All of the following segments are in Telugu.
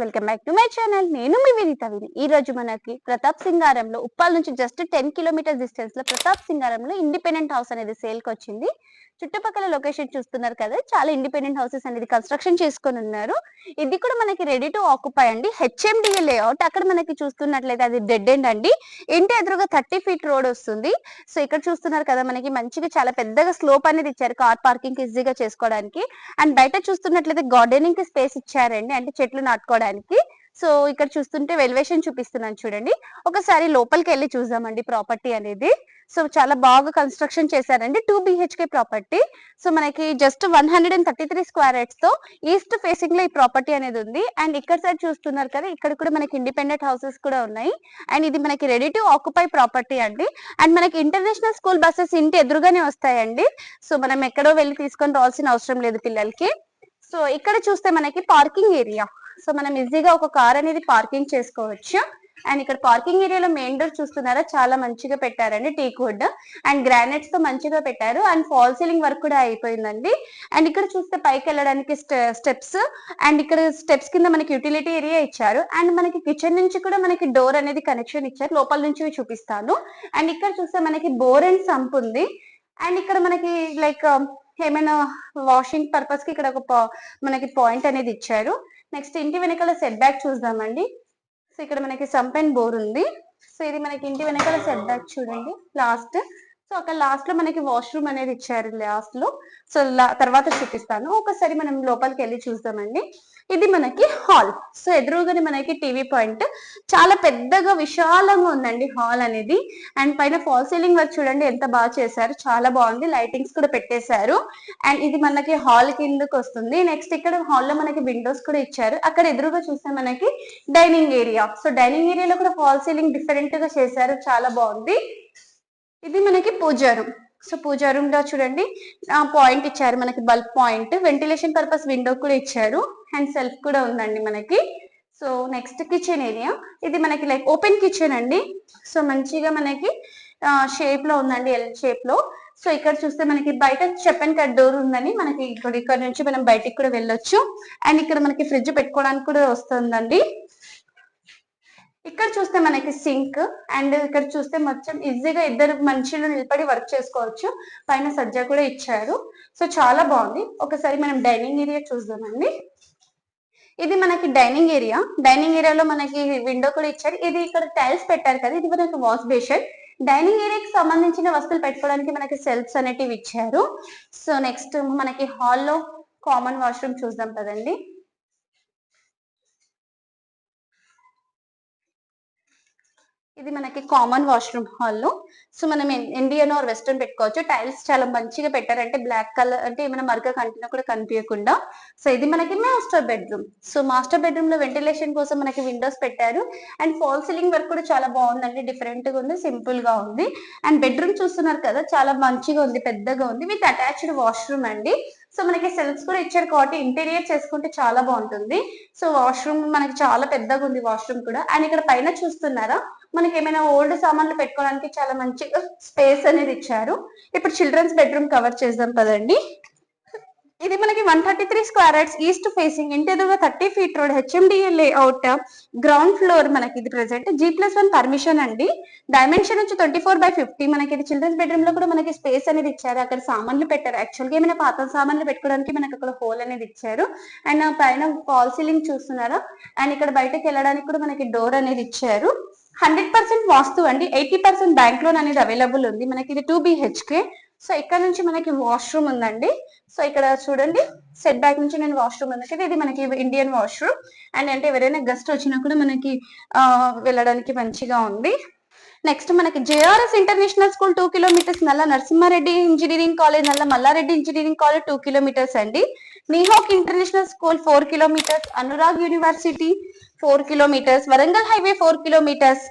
Welcome back to my channel నేను మీ వినీత విని ఈ రోజు మనకి ప్రతాప్ సింగారంలో ఉప్పాల్ నుంచి జస్ట్ టెన్ కిలోమీటర్స్ డిస్టెన్స్లో ప్రతాప్ సింగారంలో ఇండిపెండెంట్ హౌస్ అనేది సేల్కి వచ్చింది. చుట్టుపక్కల లొకేషన్ చూస్తున్నారు కదా చాలా ఇండిపెండెంట్ హౌసెస్ అనేది కన్స్ట్రక్షన్ చేసుకొని ఉన్నారు. ఇది కూడా మనకి రెడీ టు ఆక్యుపై అండి. హెచ్ఎండిఏ లేఅవుట్ అక్కడ మనకి చూస్తున్నట్లయితే అది డెడ్ ఎండ్ అండి. ఇంటి ఎదురుగా థర్టీ ఫీట్ రోడ్ వస్తుంది. సో ఇక్కడ చూస్తున్నారు కదా మనకి మంచిగా చాలా పెద్దగా స్లోప్ అనేది ఇచ్చారు కార్ పార్కింగ్ ఈజీగా చేసుకోవడానికి. అండ్ బయట చూస్తున్నట్లయితే గార్డెనింగ్కి స్పేస్ ఇచ్చారండి. అంటే చెట్లు నాటుకోవడానికి. సో ఇక్కడ చూస్తుంటే వెల్వేషన్ చూపిస్తున్నాను చూడండి. ఒకసారి లోపలికి వెళ్ళి చూద్దామండి ప్రాపర్టీ అనేది. సో చాలా బాగా కన్స్ట్రక్షన్ చేశారండి. Two BHK property. సో మనకి just one hundred and thirty three స్క్వేర్తో east ఫేసింగ్లో ఈ ప్రాపర్టీ అనేది ఉంది. అండ్ ఇక్కడ సైడ్ చూస్తున్నారు కదా ఇక్కడ కూడా మనకి ఇండిపెండెంట్ హౌసెస్ కూడా ఉన్నాయి. అండ్ ఇది మనకి రెడీ టు ఆక్యుపై ప్రాపర్టీ అండి. అండ్ మనకి ఇంటర్నేషనల్ స్కూల్ బస్సెస్ ఇంటి ఎదురుగానే వస్తాయండి. సో మనం ఎక్కడో వెళ్ళి తీసుకొని రావాల్సిన అవసరం లేదు పిల్లలకి. సో ఇక్కడ చూస్తే మనకి పార్కింగ్ ఏరియా. సో మనం ఈజీగా ఒక కార్ అనేది పార్కింగ్ చేసుకోవచ్చు. అండ్ ఇక్కడ పార్కింగ్ ఏరియాలో మెయిన్ డోర్ చూస్తున్నారా? చాలా మంచిగా పెట్టారండి టీక్ వుడ్. అండ్ గ్రానైట్స్తో మంచిగా పెట్టారు. అండ్ ఫాల్ సీలింగ్ వర్క్ కూడా అయిపోయిందండి. అండ్ ఇక్కడ చూస్తే పైకి వెళ్ళడానికి స్టెప్స్. అండ్ ఇక్కడ స్టెప్స్ కింద మనకి యూటిలిటీ ఏరియా ఇచ్చారు. అండ్ మనకి కిచెన్ నుంచి కూడా మనకి డోర్ అనేది కనెక్షన్ ఇచ్చారు. లోపల నుంచి చూపిస్తాను. అండ్ ఇక్కడ చూస్తే మనకి బోర్ అండ్ సంప్ ఉంది. అండ్ ఇక్కడ మనకి లైక్ ఏమైనా వాషింగ్ పర్పస్కి ఇక్కడ ఒక మనకి పాయింట్ అనేది ఇచ్చారు. నెక్స్ట్ ఇంటి వెనకాల సెట్ బ్యాక్ చూద్దామండి. సో ఇక్కడ మనకి సంపెన్ బోర్ ఉంది. సో ఇది మనకి ఇంటి వెనకాల సెట్ బ్యాక్ చూడండి. లాస్ట్ సో అక్కడ లాస్ట్లో మనకి వాష్రూమ్ అనేది ఇచ్చారు లాస్ట్లో. సో లా- తర్వాత చూపిస్తాను. ఒకసారి మనం లోపలికి వెళ్ళి చూద్దామండి. ఇది మనకి హాల్ సో ఎదురుగానే మనకి టీవీ పాయింట్ చాలా పెద్దగా విశాలంగా ఉందండి హాల్ అనేది. అండ్ పైన ఫాల్ సీలింగ్ వర్క్ చూడండి ఎంత బాగా చేశారు. చాలా బాగుంది. లైటింగ్స్ కూడా పెట్టేశారు. అండ్ ఇది మనకి హాల్ కిందకి వస్తుంది. నెక్స్ట్ ఇక్కడ హాల్లో మనకి విండోస్ కూడా ఇచ్చారు. అక్కడ ఎదురుగా చూస్తే మనకి డైనింగ్ ఏరియా సో డైనింగ్ ఏరియాలో కూడా ఫాల్ సీలింగ్ డిఫరెంట్గా చేశారు. చాలా బాగుంది. ఇది మనకి పూజా రూమ్ సో పూజా రూమ్లో చూడండి. పాయింట్ ఇచ్చారు మనకి bulb point ventilation purpose window కూడా ఇచ్చారు. అండ్ సెల్ఫ్ కూడా ఉందండి మనకి. సో నెక్స్ట్ కిచెన్ ఏరియా ఇది మనకి లైక్ ఓపెన్ కిచెన్ అండి. సో మంచిగా మనకి షేప్లో ఉందండి ఎల్ షేప్లో. సో ఇక్కడ చూస్తే మనకి బయట చెప్పన్ కట్ డోర్ ఉందని మనకి ఇక్కడ ఇక్కడ నుంచి మనం బయటికి కూడా వెళ్ళొచ్చు. అండ్ ఇక్కడ మనకి ఫ్రిడ్జ్ పెట్టుకోవడానికి కూడా వస్తుందండి. ఇక్కడ చూస్తే మనకి సింక్ అండ్ ఇక్కడ చూస్తే మొత్తం ఈజీగా ఇద్దరు మనుషులు నిలబడి వర్క్ చేసుకోవచ్చు. పైన సజ్జా కూడా ఇచ్చారు. సో చాలా బాగుంది. ఒకసారి మనం డైనింగ్ ఏరియా చూద్దామండి. ఇది మనకి డైనింగ్ ఏరియా. డైనింగ్ ఏరియాలో మనకి విండో కూడా ఇచ్చారు. ఇది ఇక్కడ టైల్స్ పెట్టారు కదా ఇది మనకి వాష్ బేషన్. డైనింగ్ ఏరియాకి సంబంధించిన వస్తువులు పెట్టుకోవడానికి మనకి సెల్ఫ్స్ అనేటివి ఇచ్చారు. సో నెక్స్ట్ మనకి హాల్లో కామన్ వాష్రూమ్ చూద్దాం కదండి. ఇది మనకి కామన్ వాష్రూమ్ హాల్లో సో మనం ఇండియన్ ఆర్ వెస్టర్న్ పెట్టుకోవచ్చు. టైల్స్ చాలా మంచిగా పెట్టారంటే బ్లాక్ కలర్ అంటే ఏమైనా మరక కంటిన కూడా కనిపించకుండా. సో ఇది మనకి మాస్టర్ బెడ్రూమ్ సో మాస్టర్ బెడ్రూమ్లో వెంటిలేషన్ కోసం మనకి విండోస్ పెట్టారు. అండ్ ఫాల్ సీలింగ్ వర్క్ కూడా చాలా బాగుందండి. డిఫరెంట్గా ఉంది సింపుల్గా ఉంది. అండ్ బెడ్రూమ్ చూస్తున్నారు కదా చాలా మంచిగా ఉంది పెద్దగా ఉంది. విత్ అటాచ్డ్ వాష్రూమ్ అండి. సో మనకి సెల్ఫ్స్ కూడా ఇచ్చారు కాబట్టి ఇంటీరియర్ చేసుకుంటే చాలా బాగుంటుంది. సో వాష్రూమ్ మనకి చాలా పెద్దగా ఉంది వాష్రూమ్ కూడా. అండ్ ఇక్కడ పైన చూస్తున్నారా? మనకి ఏమైనా ఓల్డ్ సామాన్లు పెట్టుకోవడానికి చాలా మంచిగా uh, స్పేస్ అనేది ఇచ్చారు. ఇప్పుడు చిల్డ్రన్స్ బెడ్రూమ్ కవర్ చేద్దాం కదండి ఇది మనకి one thirty three square yards east facing ఇంటి ఎదురుగా thirty feet road HMDA layout ground floor మనకి ఇది present G plus one permission అండి. డైమెన్షన్ వచ్చి ట్వంటీ ఫోర్ బై ఫిఫ్టీ మనకి ఇది చిల్డ్రన్స్ బెడ్రూమ్లో కూడా మనకి స్పేస్ అనేది ఇచ్చారు. అక్కడ సామాన్లు పెట్టారు. యాక్చువల్గా ఏమైనా పాత సామాన్లు పెట్టుకోవడానికి మనకి అక్కడ హోల్ అనేది ఇచ్చారు. అండ్ పైన ఫాల్ సీలింగ్ చూస్తున్నారా? అండ్ ఇక్కడ బయటకు వెళ్ళడానికి కూడా మనకి డోర్ అనేది ఇచ్చారు. హండ్రెడ్ పర్సెంట్ వాస్తు అండి. ఎయిటీ పర్సెంట్ బ్యాంక్ లోన్ అనేది అవైలబుల్ ఉంది. మనకి ఇది టూ బిహెచ్కే సో ఇక్కడ నుంచి మనకి వాష్రూమ్ ఉందండి. సో ఇక్కడ చూడండి సెట్ బ్యాక్ నుంచి నేను వాష్రూమ్ ఉంది కదా ఇది మనకి ఇండియన్ వాష్రూమ్ అండ్ అంటే ఎవరైనా గెస్ట్ వచ్చినా కూడా మనకి వెళ్ళడానికి మంచిగా ఉంది. నెక్స్ట్ మనకి JRS international school two kilometres Nalla Narasimha Reddy engineering college Nalla Malla Reddy engineering college two kilometres అండి. నిహోక్ international school four kilometres Anurag university four kilometres Warangal highway four kilometres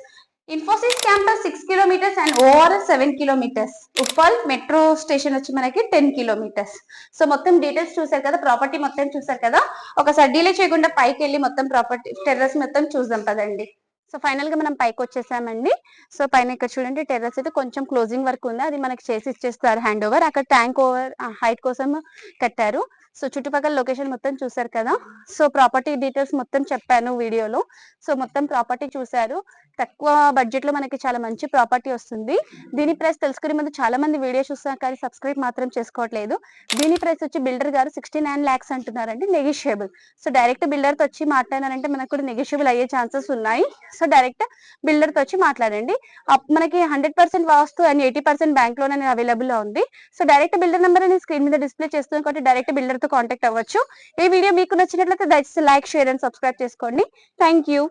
Infosys campus six kilometres and ORS seven kilometres Uppal metro station వచ్చి మనకి టెన్ కిలోమీటర్స్ సో మొత్తం డీటెయిల్స్ చూసారు కదా ప్రాపర్టీ మొత్తం చూసారు కదా ఒకసారి డీలే చేయకుండా పైకి వెళ్ళి మొత్తం ప్రాపర్టీ టెర్రస్ మొత్తం చూద్దాం పదండి. సో ఫైనల్గా మనం పైకి వచ్చేసామండి. సో పైన ఇక్కడ చూడండి టెర్రస్ అయితే కొంచెం క్లోజింగ్ వర్క్ ఉంది. అది మనకి చేసి ఇచ్చేస్తారు హ్యాండ్ ఓవర్ అక్కడ ట్యాంక్ ఓవర్ హైట్ కోసం కట్టారు. సో చుట్టుపక్కల లొకేషన్ మొత్తం చూసారు కదా? సో ప్రాపర్టీ డీటెయిల్స్ మొత్తం చెప్పాను వీడియోలో. సో మొత్తం ప్రాపర్టీ చూసారు. తక్కువ బడ్జెట్లో మనకి చాలా మంచి ప్రాపర్టీ వస్తుంది. దీని ప్రైస్ తెలుసుకునే ముందు చాలా మంది వీడియో చూస్తున్నారు కానీ సబ్స్క్రైబ్ మాత్రం చేసుకోవట్లేదు. దీని ప్రైస్ వచ్చి బిల్డర్ గారు సిక్స్టీ నైన్ ల్యాక్స్ అంటున్నారండి నెగిషియబుల్. సో డైరెక్ట్ బిల్డర్తో వచ్చి మాట్లాడారంటే మనకు కూడా నెగిషియబుల్ అయ్యే ఛాన్సెస్ ఉన్నాయి. సో డైరెక్ట్ బిల్డర్తో వచ్చి మాట్లాడండి. మనకి hundred percent vastu and eighty percent bank loan అనేది అవైలబుల్ ఉంది. సో డైరెక్ట్ బిల్డర్ నెంబర్ అనేది స్క్రీన్ మీద డిస్ప్లే చేస్తుంది కాబట్టి డైరెక్ట్ బిల్డర్ తో కాంటాక్ట్ అవ్వచ్చు. ఈ వీడియో మీకు నచ్చినట్లయితే దయచేసి లైక్ షేర్ అండ్ సబ్స్క్రైబ్ చేసుకోండి. Thank you